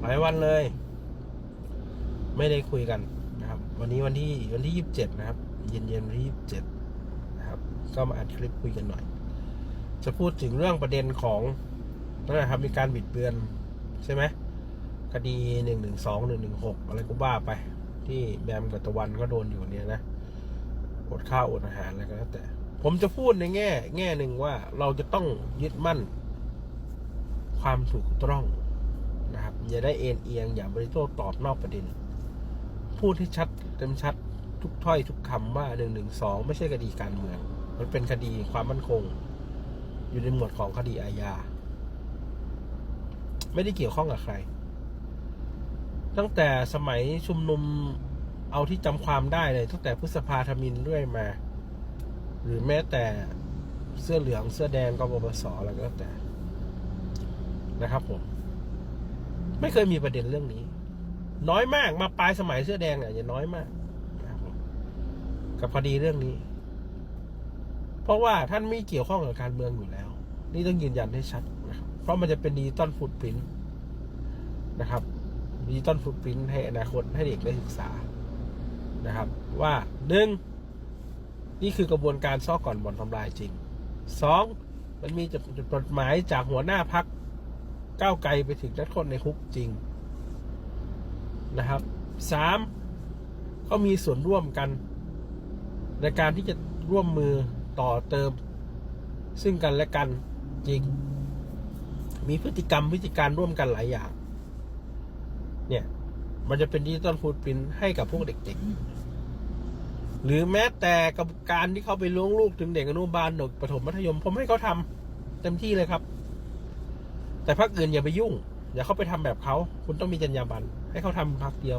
หลายวันเลย ไม่ได้คุยกันนะครับ วันนี้วันที่วันที่ยี่สิบเจ็ดนะครับ เย็นเย็นวันที่ยี่สิบเจ็ดนะครับ ก็มาอัดคลิปคุยกันหน่อย จะพูดถึงเรื่องประเด็นของนั่นแหละครับมีการบิดเบือนใช่ไหมคดีหนึ่งหนึ่งสองหนึ่งหนึ่งหกอะไรก็บ้าไป ที่แบมกับตะวันก็โดนอยู่เนี่ยนะอดข้าวอดอาหารอะไรก็แล้วแต่ ผมจะพูดในแง่ แง่หนึ่งว่าเราจะต้องยึดมั่น ความถูกต้อง อย่าได้เอ็นเอียง อย่าบริโภคตอบนอกประเด็น พูดให้ชัดเต็มชัดทุกถ้อยทุกคำว่าหนึ่งหนึ่งสองไม่ใช่คดีการเมือง มันเป็นคดีความมั่นคง อยู่ในหมวดของคดีอาญา ไม่ได้เกี่ยวข้องกับใคร ตั้งแต่สมัยชุมนุมเอาที่จำความได้เลย ตั้งแต่พฤษภาธมินเรื่อยมา หรือแม้แต่เสื้อเหลืองเสื้อแดงกบพศอะไรก็แล้วแต่นะครับผม ไม่เคยมีประเด็นเรื่องนี้ น้อยมากมาปลายสมัยเสื้อแดงอะอย่าน้อยมากนะครับผมกับคดีเรื่องนี้ เพราะว่าท่านไม่เกี่ยวข้องกับการเมืองอยู่แล้ว นี่ต้องยืนยันให้ชัดนะครับเพราะมันจะเป็นดิจิตอลฟุตพินนะครับดิจิตอลฟุตพิ้นให้อนาคตให้เด็กได้ศึกษานะครับ ว่าหนึ่งนี่คือกระบวนการซ่อก่อนบ่อนทำลายจริงสองมันมีจดหมายจากหัวหน้าพัก ก้าวไกลไปถึงนักโทษในคุกจริงนะครับสามก็มีส่วนร่วมกัน ในการที่จะร่วมมือต่อเติม ซึ่งกันและกันจริง มีพฤติกรรมพฤติการร่วมกันหลายอย่าง เนี่ย มันจะเป็นดิจิตอลฟูดปรินให้กับพวกเด็กๆ หรือแม้แต่กับการที่เขาไปล้วงลูกถึงเด็กอนุบาลเด็กประถมมัธยม ผมให้เขาทำเต็มที่เลยครับ แต่พักอื่นอย่าไปยุ่ง อย่าเข้าไปทำแบบเขาคุณต้องมีจรรยาบรรณให้เขาทำพักเดียว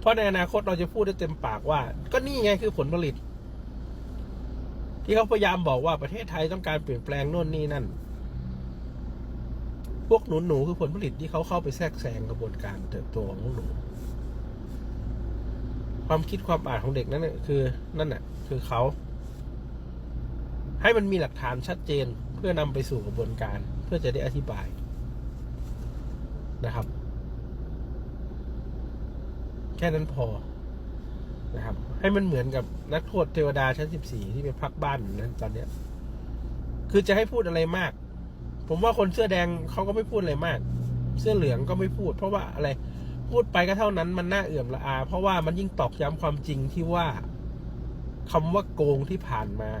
เพราะในอนาคตเราจะพูดได้เต็มปากว่า ก็นี่ไงคือผลผลิต ที่เขาพยายามบอกว่าประเทศไทยต้องการเปลี่ยนแปลงโน่นนี่นั่น พวกหนูหนูคือผลผลิตที่เขาเข้าไปแทรกแซงกระบวนการเติบโตของพวกหนู ความคิดความอ่านของเด็กนั่นน่ะคือ นั่นน่ะคือเขาให้มันมีหลักฐานชัดเจนเพื่อนำไปสู่กระบวนการ เพื่อจะได้อธิบายนะครับ แค่นั้นพอนะครับ ให้มันเหมือนกับนักโทษเทวดาชั้นสิบสี่ที่ไปพักบ้านนั้นตอนเนี้ย คือจะให้พูดอะไรมาก ผมว่าคนเสื้อแดงเขาก็ไม่พูดอะไรมาก เสื้อเหลืองก็ไม่พูด เพราะว่าอะไรพูดไปก็เท่านั้นมันน่าเอื่อมละอา เพราะว่ามันยิ่งตอกย้ำความจริงที่ว่าคำว่าโกงที่ผ่านมา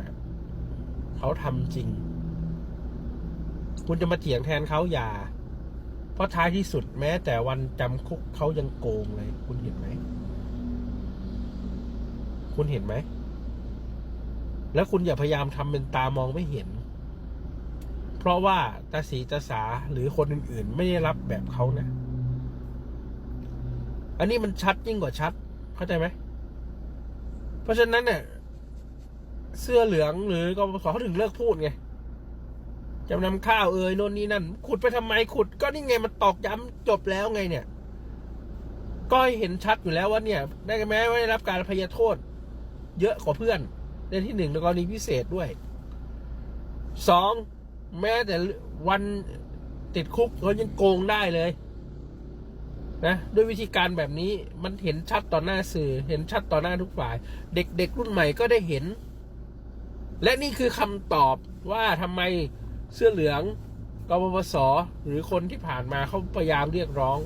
เขาทำจริง คุณจะมาเถียงแทนเขาอย่า เพราะท้ายที่สุดแม้แต่วันจำคุกเขายังโกงเลย คุณเห็นไหม คุณเห็นไหม แล้วคุณอย่าพยายามทำเป็นตามองไม่เห็น เพราะว่าตาสีตาสาหรือคนอื่น ๆ ไม่ได้รับแบบเขานะ อันนี้มันชัดยิ่งกว่าชัด เข้าใจไหม เพราะฉะนั้นเนี่ยเสื้อเหลืองหรือกบขอเขาถึงเลิกพูดไง จำนำข้าวเอ่ยโน่นนี่นั่น ขุดไปทำไมขุด ก็นี่ไงมันตอกย้ำจบแล้วไงเนี่ย ก็เห็นชัดอยู่แล้วว่าเนี่ย ได้แม้ว่าได้รับการพยโทษ เยอะกว่าเพื่อน ในที่หนึ่งในกรณีพิเศษด้วยสองแม้แต่วันติดคุกเขายังโกงได้เลยนะด้วยวิธีการแบบนี้มันเห็นชัดต่อหน้าสื่อ เห็นชัดต่อหน้าทุกฝ่าย เด็กๆรุ่นใหม่ก็ได้เห็น และนี่คือคำตอบว่าทำไม เสื้อเหลืองกบพศหรือคนที่ผ่านมาเขาพยายามเรียกร้อง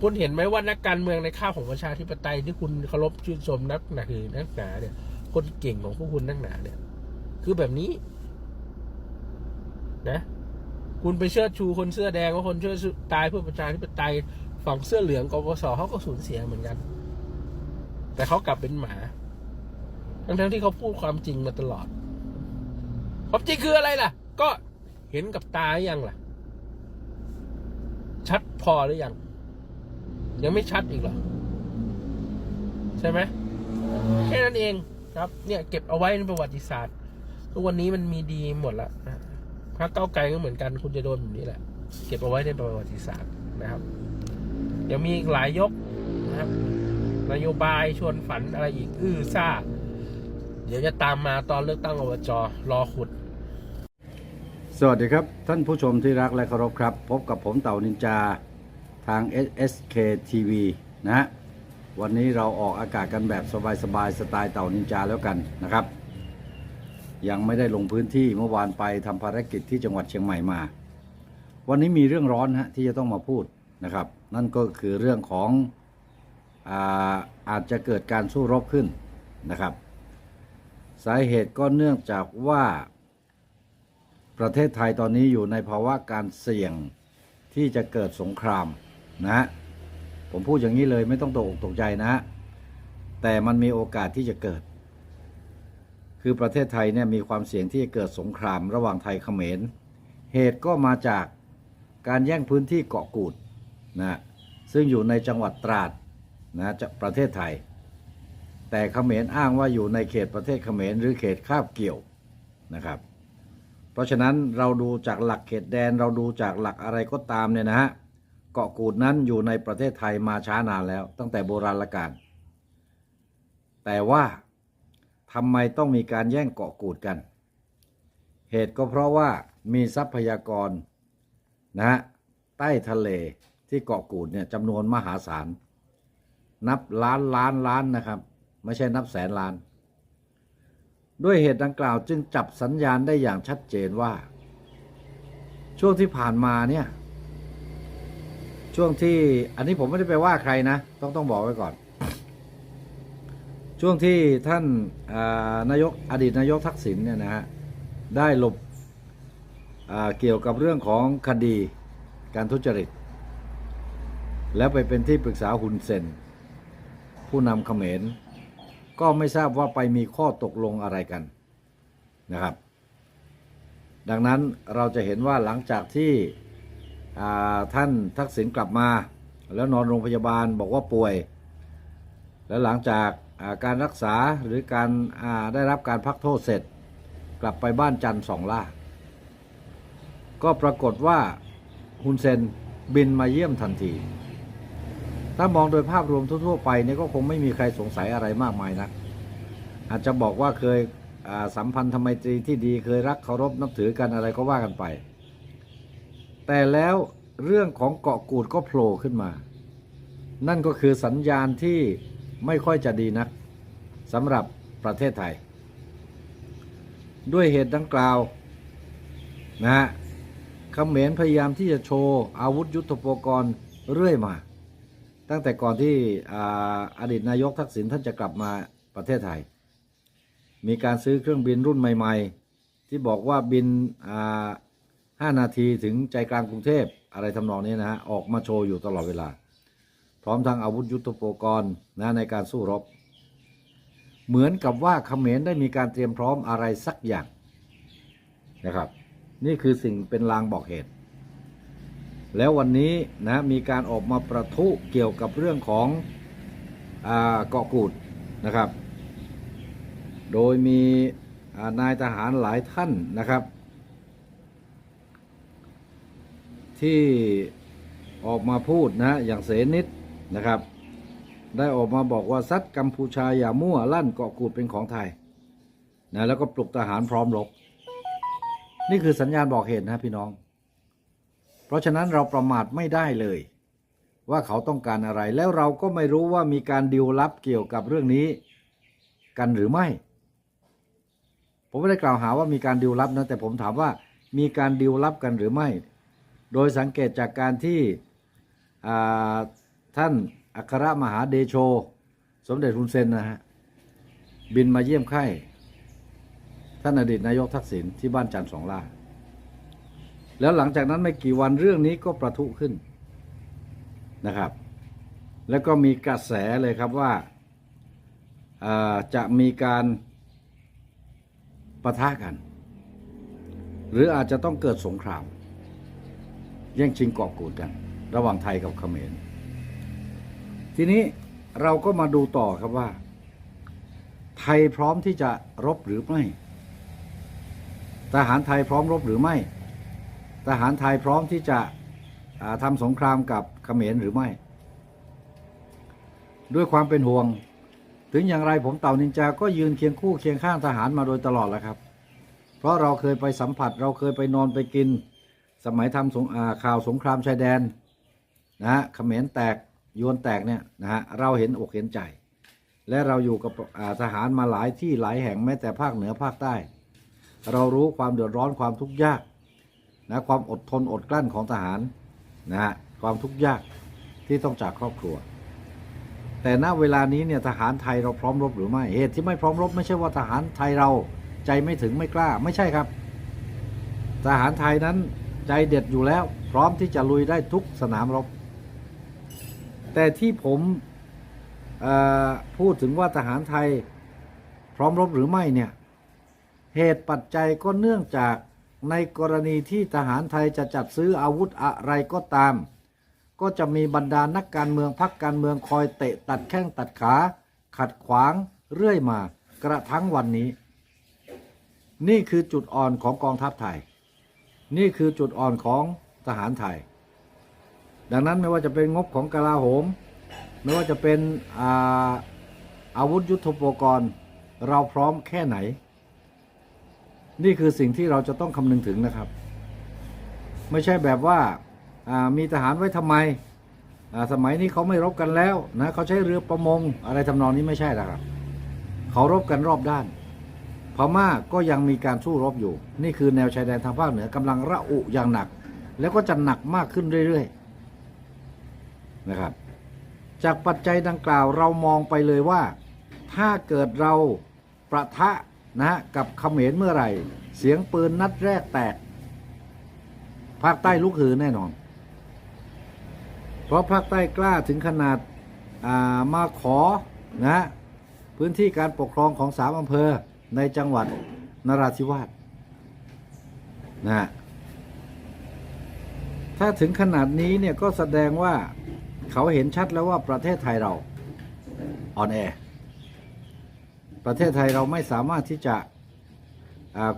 คุณเห็นไหมว่านักการเมืองในข้าวของประชาธิปไตยที่คุณเคารพชื่นชมนักหนาคือนักหนาเนี่ย คนเก่งของพวกคุณนักหนาเนี่ย คือแบบนี้ นะ คุณไปเชิดชูคนเสื้อแดงว่าคนเชิดชูตายเพื่อประชาธิปไตยฝั่งเสื้อเหลืองกบสเขาก็สูญเสียเหมือนกัน แต่เขากลับเป็นหมา ทั้งๆที่เขาพูดความจริงมาตลอด ความจริงคืออะไรล่ะ ก็เห็นกับตาหรือยังล่ะ ชัดพอหรือยัง ยังไม่ชัดอีกเหรอ ใช่ไหมแค่นั้นเองครับ เนี่ย เก็บเอาไว้ในประวัติศาสตร์ ทุกวันนี้มันมีดีหมดละนะพรรคเก้าไกลก็เหมือนกัน คุณจะโดนแบบนี้แหละ เก็บเอาไว้ในประวัติศาสตร์นะครับเดี๋ยวมีอีกหลายยกนะครับ นโยบายชวนฝันอะไรอีก อื้อซ่า เดี๋ยวจะตามมาตอนเลือกตั้งอบจรอขุด สวัสดีครับ ท่านผู้ชมที่รักและเคารพครับ พบกับผมเต่านินจาทาง SSK TV นะฮะวันนี้เราออกอากาศกันแบบสบายๆสไตล์เต่านินจาแล้วกันนะครับ ยังไม่ได้ลงพื้นที่เมื่อวานไปทำภารกิจที่จังหวัดเชียงใหม่มา วันนี้มีเรื่องร้อนฮะที่จะต้องมาพูดนะครับ นั่นก็คือเรื่องของอาอาจจะเกิดการสู้รบขึ้นนะครับ สาเหตุก็เนื่องจากว่า ประเทศไทยตอนนี้อยู่ในภาวะการเสี่ยงที่จะเกิดสงครามนะผมพูดอย่างนี้เลยไม่ต้องตกอกตกใจนะ แต่มันมีโอกาสที่จะเกิด คือประเทศไทยเนี่ยมีความเสี่ยงที่จะเกิดสงครามระหว่างไทยเขมร เหตุก็มาจากการแย่งพื้นที่เกาะกูดนะซึ่งอยู่ในจังหวัดตราดนะฮะจะประเทศไทย แต่เขมรอ้างว่าอยู่ในเขตประเทศเขมรหรือเขตคาบเกี่ยวนะครับ เพราะฉะนั้นเราดูจากหลักเขตแดนเราดูจากหลักอะไรก็ตามเนี่ยนะฮะเกาะกูดนั้นอยู่ในประเทศไทยมาช้านานแล้ว ตั้งแต่โบราณกาลแต่ว่าทำไมต้องมีการแย่งเกาะกูดกัน เหตุก็เพราะว่ามีทรัพยากรนะฮะใต้ทะเลที่เกาะกูดเนี่ยจำนวนมหาศาล นับล้านล้านล้านนะครับ ไม่ใช่นับแสนล้าน ด้วยเหตุดังกล่าวจึงจับสัญญาณได้อย่างชัดเจนว่า ช่วงที่ผ่านมาเนี่ย ช่วงที่อันนี้ผมไม่ได้ไปว่าใครนะ ต้องต้องบอกไว้ก่อน ช่วงที่ท่านานายกอดีตนายกทักษิณเนี่ยนะฮะได้หลบเกี่ยวกับเรื่องของคดีการทุจริต แล้วไปเป็นที่ปรึกษาฮุนเซนผู้นำเขมร ก็ไม่ทราบว่าไปมีข้อตกลงอะไรกันนะครับ ดังนั้นเราจะเห็นว่าหลังจากที่ท่านทักษิณกลับมา แล้วนอนโรงพยาบาลบอกว่าป่วย แล้วหลังจากาการรักษาหรือการาได้รับการพักโทษเสร็จ กลับไปบ้านจันทร์สองล่า ก็ปรากฏว่าฮุนเซนบินมาเยี่ยมทันที ถ้ามองโดยภาพรวมทั่วๆไปเนี่ยก็คงไม่มีใครสงสัยอะไรมากมายนะอาจจะบอกว่าเคยสัมพันธไมตรีที่ดีเคยรักเคารพนับถือกันอะไรก็ว่ากันไป แต่แล้วเรื่องของเกาะกูดก็โผล่ขึ้นมา นั่นก็คือสัญญาณที่ไม่ค่อยจะดีนักสำหรับประเทศไทย ด้วยเหตุดังกล่าวนะฮะเขมรพยายามที่จะโชว์อาวุธยุทโธปกรณ์เรื่อยมา ตั้งแต่ก่อนที่ออดีตนายกทักษิณท่านจะกลับมาประเทศไทย มีการซื้อเครื่องบินรุ่นใหม่ ๆ ที่บอกว่าบินอ่าห้านาทีถึงใจกลางกรุงเทพอะไรทำนองนี้นะฮะออกมาโชว์อยู่ตลอดเวลา พร้อมทั้งอาวุธยุทโธปกรณ์นะในการสู้รบ เหมือนกับว่าเขมรได้มีการเตรียมพร้อมอะไรสักอย่างนะครับ นี่คือสิ่งเป็นลางบอกเหตุ แล้ววันนี้นะมีการออกมาประทุเกี่ยวกับเรื่องของเกาะกูดนะครับ โดยมีนายทหารหลายท่านนะครับ ที่ออกมาพูดนะอย่างเสนิดนะครับ ได้ออกมาบอกว่าซัดกัมพูชาอย่ามั่วลั่นเกาะกูดเป็นของไทยนะแล้วก็ปลุกทหารพร้อมรบนี่คือสัญญาณบอกเหตุนะพี่น้อง ราะฉะนั้นเราประมาทไม่ได้เลย ว่าเขาต้องการอะไรแล้วเราก็ไม่รู้ว่ามีการดิวลับเกี่ยวกับเรื่องนี้ กันหรือไม่ ผมไม่ได้กล่าวหาว่ามีการดิวลับนะแต่ผมถามว่ามีการดิวลับกันหรือไม่ โดยสังเกตจากการที่ท่านอัครมหาเดโช สมเด็จฮุนเซนนะฮะบินมาเยี่ยมไข้ท่านอดีตนายกทักษิณที่บ้านจันทร์สองล่า แล้วหลังจากนั้นไม่กี่วันเรื่องนี้ก็ประทุขึ้นนะครับ แล้วก็มีกระแสเลยครับว่าาจะมีการปะทะกัน หรืออาจจะต้องเกิดสงคราม แย่งชิงเกาะกูดกัน ระหว่างไทยกับเขมร ทีนี้เราก็มาดูต่อครับว่า ไทยพร้อมที่จะรบหรือไม่ ทหารไทยพร้อมรบหรือไม่ ทหารไทยพร้อมที่จะอ่าทำสงครามกับเขมรหรือไม่ ด้วยความเป็นห่วง ถึงอย่างไรผมเต่านินจาก็ยืนเคียงคู่เคียงข้างทหารมาโดยตลอดแหล้วครับ เพราะเราเคยไปสัมผัสเราเคยไปนอนไปกิน สมัยทำสงอ่าข่าวสงครามชายแดนนะฮะเขมรแตกยวนแตกเนี่ยนะฮะเราเห็นอกเห็นใจ และเราอยู่กับทหารมาหลายที่หลายแห่งแม้แต่ภาคเหนือภาคใต้ เรารู้ความเดือดร้อนความทุกข์ยาก นะความอดทนอดกลั้นของทหารนะฮะความทุกข์ยากที่ต้องจากครอบครัว แต่ณเวลานี้เนี่ยทหารไทยเราพร้อมรบหรือไม่เหตุที่ไม่พร้อมรบไม่ใช่ว่าทหารไทยเราใจไม่ถึงไม่กล้าไม่ใช่ครับ ทหารไทยนั้นใจเด็ดอยู่แล้ว พร้อมที่จะลุยได้ทุกสนามรบ แต่ที่ผมพูดถึงว่าทหารไทยพร้อมรบหรือไม่เนี่ยเหตุปัจจัยก็เนื่องจาก ในกรณีที่ทหารไทยจะจัดซื้ออาวุธอะไรก็ตาม ก็จะมีบรรดานักการเมืองพักการเมืองคอยเตะตัดแข้งตัดขา ขัดขวางเรื่อยมากระทั่งวันนี้ นี่คือจุดอ่อนของกองทัพไทย นี่คือจุดอ่อนของทหารไทย ดังนั้นไม่ว่าจะเป็นงบของกลาโหม ไม่ว่าจะเป็นอาอาวุธยุทโธปกรณ์ เราพร้อมแค่ไหน นี่คือสิ่งที่เราจะต้องคำนึงถึงนะครับ ไม่ใช่แบบว่ามีทหารไว้ทำไม สมัยนี้เขาไม่รบกันแล้วนะเขาใช้เรือประมงอะไรทำนองนี้ไม่ใช่นะครับ เขารบกันรอบด้าน พม่าก็ยังมีการสู้รบอยู่ นี่คือแนวชายแดนทางภาคเหนือกำลังระอุอย่างหนัก แล้วก็จะหนักมากขึ้นเรื่อยๆนะครับ จากปัจจัยดังกล่าวเรามองไปเลยว่า ถ้าเกิดเราประทะ นะฮะกับเขมรเมื่อไหร่ เสียงปืนนัดแรกแตก ภาคใต้ลุกฮือแน่นอน เพราะภาคใต้กล้าถึงขนาดามาขอนะพื้นที่การปกครองของสามอำเภอในจังหวัดนราธิวาสนะถ้าถึงขนาดนี้เนี่ยก็แสดงว่าเขาเห็นชัดแล้วว่าประเทศไทยเราอ่อนแอ ประเทศไทยเราไม่สามารถที่จะ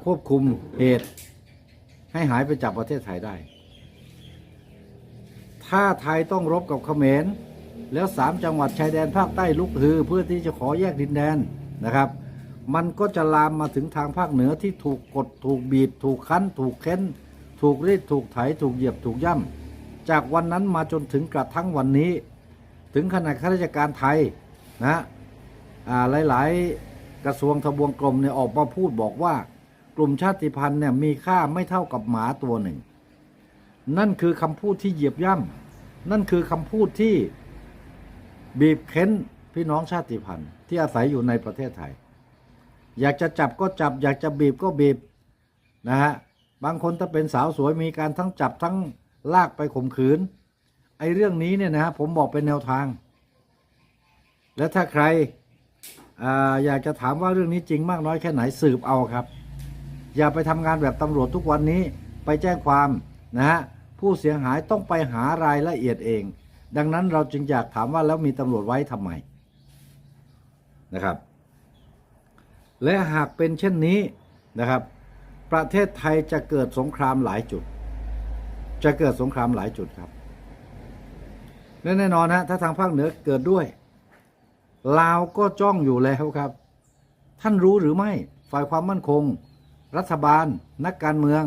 ควบคุมเหตุให้หายไปจากประเทศไทยได้ ถ้าไทยต้องรบกับเขมร แล้วสามจังหวัดชายแดนภาคใต้ลุกฮือ เพื่อที่จะขอแยกดินแดนนะครับ มันก็จะลามมาถึงทางภาคเหนือที่ถูกกดถูกบีบ ถูกคั้น ถูกเค้น ถูกรีดถูกไถ ถูกเหยียบถูกย่ำ จากวันนั้นมาจนถึงกระทั่งวันนี้ ถึงขนาดข้าราชการไทยนะอ่าหลายๆ กระทรวงทบวงกรมเนี่ยออกมาพูดบอกว่ากลุ่มชาติพันธุ์เนี่ยมีค่าไม่เท่ากับหมาตัวหนึ่ง นั่นคือคำพูดที่เหยียบย่ำนั่นคือคำพูดที่บีบเค้นพี่น้องชาติพันธุ์ ที่อาศัยอยู่ในประเทศไทย อยากจะจับก็จับ อยากจะบีบก็บีบนะฮะบางคนถ้าเป็นสาวสวยมีการทั้งจับทั้งลากไปข่มขืน ไอ้เรื่องนี้เนี่ยนะฮะผมบอกเป็นแนวทาง และถ้าใคร ออยากจะถามว่าเรื่องนี้จริงมากน้อยแค่ไหนสืบเอาครับ อย่าไปทำงานแบบตำรวจทุกวันนี้ไปแจ้งความนะฮะผู้เสียหายต้องไปหารายละเอียดเอง ดังนั้นเราจึงอยากถามว่าแล้วมีตำรวจไว้ทำไมนะครับ และหากเป็นเช่นนี้นะครับ ประเทศไทยจะเกิดสงครามหลายจุด จะเกิดสงครามหลายจุดครับและแน่นอนฮะถ้าทางภาคเหนือเกิดด้วย ลาวก็จ้องอยู่แล้วครับ ท่านรู้หรือไม่ฝ่ายความมั่นคง รัฐบาล นักการเมือง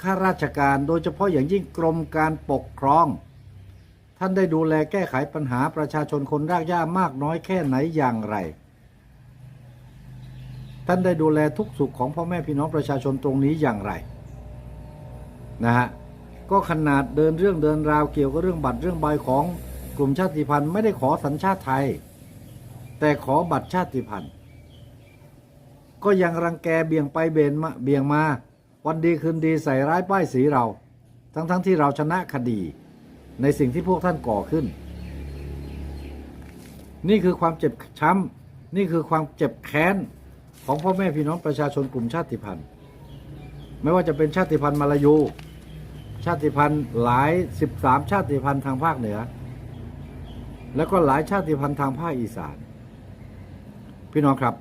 ข้าราชการโดยเฉพาะอย่างยิ่งกรมการปกครอง ท่านได้ดูแลแก้ไขปัญหาประชาชนคนรากหญ้ามากน้อยแค่ไหนอย่างไร ท่านได้ดูแลทุกสุขของพ่อแม่พี่น้องประชาชนตรงนี้อย่างไรนะฮะก็ขนาดเดินเรื่องเดินราวเกี่ยวกับเรื่องบัตรเรื่องใบของกลุ่มชาติพันธุ์ไม่ได้ขอสัญชาติไทย แต่ขอบัตรชาติพันธุ์ ก็ยังรังแกเบี่ยงไปเบนมาเบี่ยงมา วันดีคืนดีใส่ร้ายป้ายสีเรา ทั้งๆทที่เราชนะคดี ในสิ่งที่พวกท่านก่อขึ้น นี่คือความเจ็บช้ำ นี่คือความเจ็บแค้น ของพ่อแม่พี่น้องประชาชนกลุ่มชาติพันธุ์ ไม่ว่าจะเป็นชาติพันธุ์มาลายู ชาติพันธุ์หลาย 13 ชาติพันธุ์ทางภาคเหนือ แล้วก็หลายชาติพันธุ์ทางภาคอีสาน พี่น้องครับ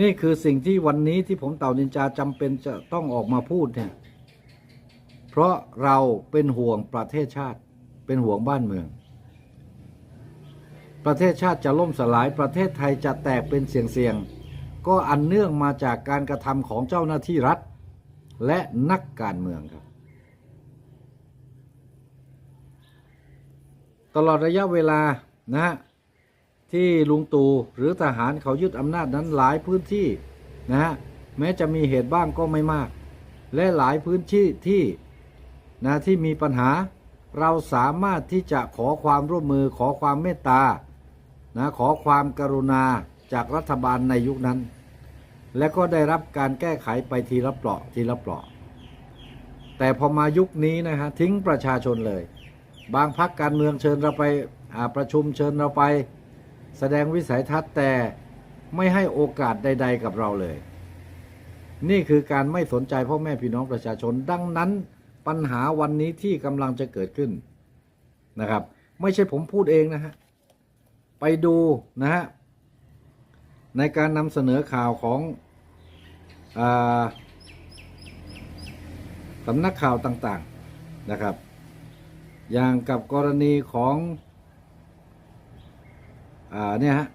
นี่คือสิ่งที่วันนี้ที่ผมเต่านินจาจำเป็นจะต้องออกมาพูดเนี่ย เพราะเราเป็นห่วงประเทศชาติ เป็นห่วงบ้านเมือง ประเทศชาติจะล่มสลายประเทศไทยจะแตกเป็นเสียงเสียงก็อันเนื่องมาจากการกระทำของเจ้าหน้าที่รัฐ และนักการเมืองครับตลอดระยะเวลานะฮะ ที่ลุงตู่หรือทหารเขายึดอำนาจนั้นหลายพื้นที่นะฮะแม้จะมีเหตุบ้างก็ไม่มาก และหลายพื้นที่ที่นะที่มีปัญหา เราสามารถที่จะขอความร่วมมือขอความเมตตานะขอความกรุณาจากรัฐบาลในยุคนั้น และก็ได้รับการแก้ไขไปทีละเปราะทีละเปราะ แต่พอมายุคนี้นะฮะทิ้งประชาชนเลย บางพักการเมืองเชิญเราไปประชุมเชิญเราไป แสดงวิสัยทัศน์แต่ไม่ให้โอกาสใด ๆ กับเราเลย นี่คือการไม่สนใจพ่อแม่พี่น้องประชาชน ดังนั้นปัญหาวันนี้ที่กำลังจะเกิดขึ้นนะครับ ไม่ใช่ผมพูดเองนะฮะ ไปดูนะฮะ ในการนำเสนอข่าวของอสำนักข่าวต่างๆนะครับ อย่างกับกรณีของ อ่าเนี่ยฮะ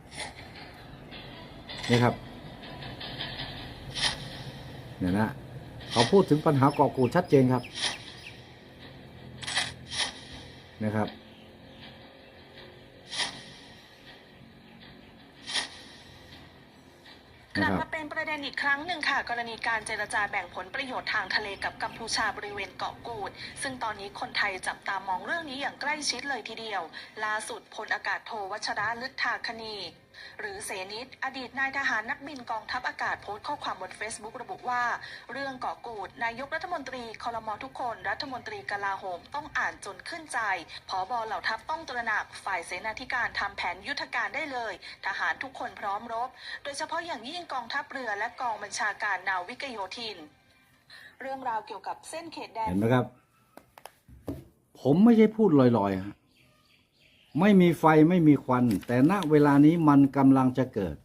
นี่ครับเนี่ยนะเขาพูดถึงปัญหาเกาะกูดชัดเจนครับนะครับกลับ ประเด็นอีกครั้งหนึ่งค่ะ กรณีการเจรจาแบ่งผลประโยชน์ทางทะเลกับกัมพูชาบริเวณเกาะกูด ซึ่งตอนนี้คนไทยจับตามองเรื่องนี้อย่างใกล้ชิดเลยทีเดียว ล่าสุดพลอากาศโทวัชระลึกทาคณี หรือเสนิดอดีตนายทหารนักบินกองทัพอากาศโพสต์ข้อความบน Facebook ระบุว่า เรื่องเกาะกูดนายกรัฐมนตรีคอรมอทุกคน รัฐมนตรีกลาโหมต้องอ่านจนขึ้นใจผอบอเหล่าทัพต้องตระหนักฝ่ายเสนาธิการทำแผนยุทธการได้เลย ทหารทุกคนพร้อมรบ โดยเฉพาะอย่างยิ่งกองทัพเรือและกองบัญชาการนาวิกโยธิน เรื่องราวเกี่ยวกับเส้นเขตแดนเห็นไหมครับ ผมไม่ใช่พูดลอยๆฮะ ไม่มีไฟไม่มีควัน แต่ณเวลานี้มันกำลังจะเกิด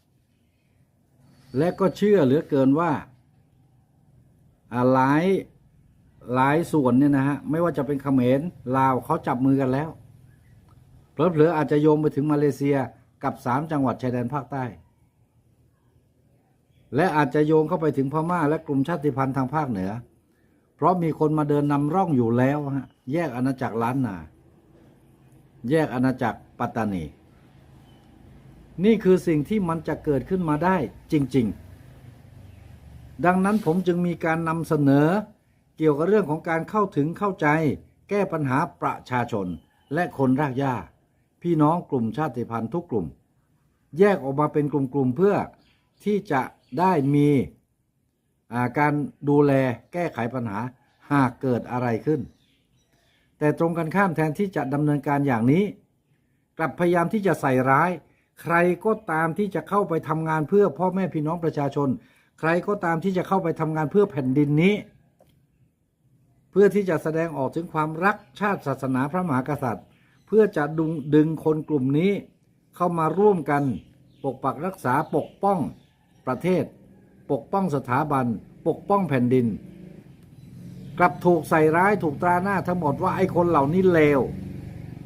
และก็เชื่อเหลือเกินว่าหลายหลายส่วนเนี่ยนะฮะไม่ว่าจะเป็นเขมรลาวเขาจับมือกันแล้วเผลอๆอาจจะโยงไปถึงมาเลเซียกับสามจังหวัดชายแดนภาคใต้ และอาจจะโยงเข้าไปถึงพม่าและกลุ่มชาติพันธุ์ทางภาคเหนือ เพราะมีคนมาเดินนำร่องอยู่แล้วฮะแยกอาณาจักรล้านนา แยกอาณาจักรปัตตานี นี่คือสิ่งที่มันจะเกิดขึ้นมาได้จริง ๆ ดังนั้นผมจึงมีการนำเสนอ เกี่ยวกับเรื่องของการเข้าถึงเข้าใจ แก้ปัญหาประชาชนและคนรากหญ้า พี่น้องกลุ่มชาติพันธุ์ทุกกลุ่ม แยกออกมาเป็นกลุ่มๆเพื่อที่จะได้มีการดูแลแก้ไขปัญหาหากเกิดอะไรขึ้น แต่ตรงกันข้ามแทนที่จะดำเนินการอย่างนี้ กลับพยายามที่จะใส่ร้าย ใครก็ตามที่จะเข้าไปทำงานเพื่อพ่อแม่พี่น้องประชาชน ใครก็ตามที่จะเข้าไปทำงานเพื่อแผ่นดินนี้ เพื่อที่จะแสดงออกถึงความรักชาติศาสนาพระมหากษัตริย์ เพื่อจะดึงดึงคนกลุ่มนี้ เข้ามาร่วมกัน ปกปักรักษาปกป้องประเทศ ปกป้องสถาบัน ปกป้องแผ่นดิน กลับถูกใส่ร้ายถูกตราหน้าทั้งหมดว่าไอ้คนเหล่านี้เลว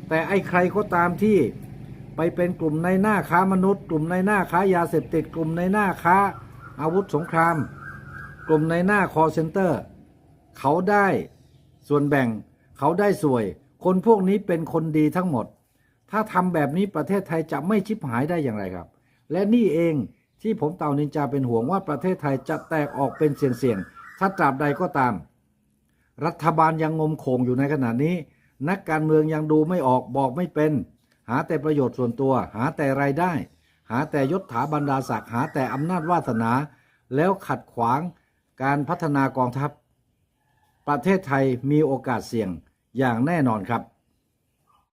แต่ไอ้ใครก็ตามที่ไปเป็นกลุ่มในหน้าค้ามนุษย์ กลุ่มในหน้าค้ายาเสพติดกลุ่มในหน้าค้าอาวุธสงคราม กลุ่มในหน้าคอเซ็นเตอร์ เขาได้ส่วนแบ่งเขาได้สวย คนพวกนี้เป็นคนดีทั้งหมด ถ้าทำแบบนี้ประเทศไทยจะไม่ชิบหายได้อย่างไรครับ และนี่เองที่ผมเต่านินจาเป็นห่วงว่าประเทศไทยจะแตกออกเป็นเสี่ยงๆถ้าตราบใดก็ตาม รัฐบาลยังงมโขงอยู่ในขณะนี้ นักการเมืองยังดูไม่ออกบอกไม่เป็น หาแต่ประโยชน์ส่วนตัว หาแต่รายได้ หาแต่ยศถาบรรดาศักดิ์หาแต่อำนาจวาสนา แล้วขัดขวางการพัฒนากองทัพ ประเทศไทยมีโอกาสเสี่ยงอย่างแน่นอนครับ